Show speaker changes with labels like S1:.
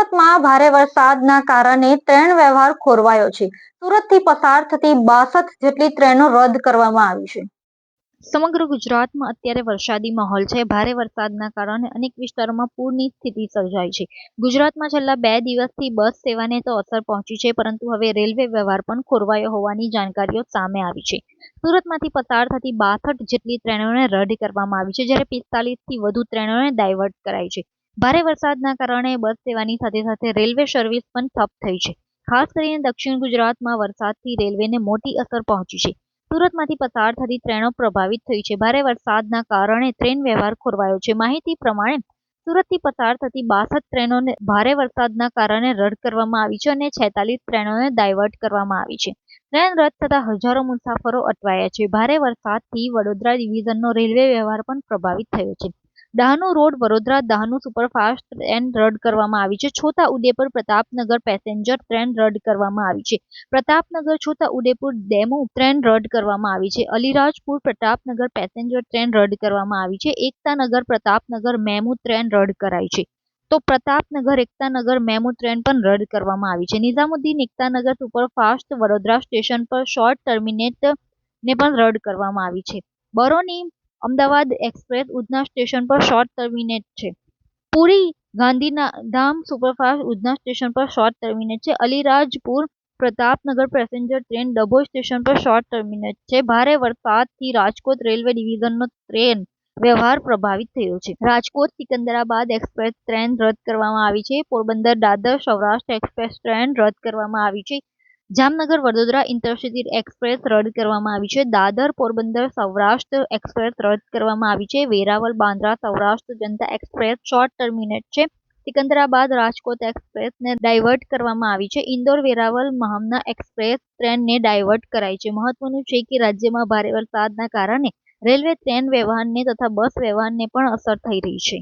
S1: સુરતમાં ભારે વરસાદના કારણે ટ્રેન વ્યવહાર ખોરવાયો છે. સુરતથી પસાર થતી બાસઠ જેટલી ટ્રેનો રદ કરવામાં આવી છે.
S2: સમગ્ર ગુજરાતમાં અત્યારે વરસાદી માહોલ છે. ભારે વરસાદના કારણે અનેક વિસ્તારોમાં પૂરની સ્થિતિ સર્જાઈ છે. ગુજરાતમાં છેલ્લા બે દિવસથી બસ સેવાને તો અસર પહોંચી છે, પરંતુ હવે રેલવે વ્યવહાર પણ ખોરવાયો હોવાની જાણકારીઓ સામે આવી છે. સુરતમાંથી પસાર થતી બાસઠ જેટલી ટ્રેનોને રદ કરવામાં આવી છે, જ્યારે પિસ્તાલીસથી વધુ ટ્રેનોને ડાયવર્ટ કરાઈ છે. ભારે વરસાદના કારણે બસ સેવાની સાથે સાથે રેલવે સર્વિસ પણ ઠપ થઈ છે. ખાસ કરીને દક્ષિણ ગુજરાતમાં વરસાદથી રેલવેને મોટી અસર પહોંચી છે. સુરતમાંથી પસાર થતી ટ્રેનો પ્રભાવિત થઈ છે. ભારે વરસાદના કારણે ટ્રેન વ્યવહાર ખોરવાયો છે. માહિતી પ્રમાણે સુરતથી પસાર થતી બાસઠ ટ્રેનોને ભારે વરસાદના કારણે રદ કરવામાં આવી છે અને છેતાલીસ ટ્રેનોને ડાયવર્ટ કરવામાં આવી છે. ટ્રેન રદ થતા હજારો મુસાફરો અટવાયા છે. ભારે વરસાદથી વડોદરા ડિવિઝનનો રેલવે વ્યવહાર પણ પ્રભાવિત થયો છે. Dahanu road Vadodara Dahanu superfast train રદ કરવામાં આવી છે. છોટા ઉદેપુર પ્રતાપનગર પેસેન્જર ટ્રેન રદ કરવામાં આવી છે. પ્રતાપનગર છોટા ઉદેપુર ડેમુ ટ્રેન રદ કરવામાં આવી છે. અલીરાજપુર પ્રતાપનગર પેસેન્જર ટ્રેન રદ કરવામાં આવી છે. એકતાનગર પ્રતાપનગર મેમુ ટ્રેન રદ કરાઈ છે. તો પ્રતાપનગર એકતાનગર મેમુ ટ્રેન પણ રદ કરવામાં આવી છે. નિઝામુદ્દીન એકતાનગર સુપરફાસ્ટ વડોદરા સ્ટેશન પર શોર્ટ ટર્મિનેટ ને પણ રદ કરવામાં આવી છે. બરોની અમદાવાદ એક્સપ્રેસ ઉધના સ્ટેશન પર શોર્ટ ટર્મિનેટ છે. પુરી ગાંધીધામ સુપરફાસ્ટ ઉધના સ્ટેશન પર શોર્ટ ટર્મિનેટ છે. Alirajpur Pratapnagar passenger train Dabhoi station પર શોર્ટ ટર્મિનેટ છે. ભારે વરસાદથી રાજકોટ રેલવે ડિવિઝનનો ટ્રેન વ્યવહાર પ્રભાવિત થયો છે. રાજકોટ સિકંદરાબાદ એક્સપ્રેસ ટ્રેન રદ કરવામાં આવી છે. પોરબંદર દાદર સૌરાષ્ટ્ર એક્સપ્રેસ ટ્રેન રદ કરવામાં આવી છે. જામનગર વડોદરા ઇન્ટરસિટી એક્સપ્રેસ રદ કરવામાં આવી છે. દાદર પોરબંદર સૌરાષ્ટ્ર એક્સપ્રેસ રદ કરવામાં આવી છે. Veraval Bandra Saurashtra Janata express short terminate છે. સિકંદરાબાદ રાજકોટ એક્સપ્રેસને ડાયવર્ટ કરવામાં આવી છે. ઇન્દોર વેરાવળ મહામના એક્સપ્રેસ ટ્રેનને ડાયવર્ટ કરાઈ છે. મહત્વનું છે કે રાજ્યમાં ભારે વરસાદના કારણે રેલવે ટ્રેન વ્યવહારને તથા બસ વ્યવહારને પણ અસર થઈ રહી છે.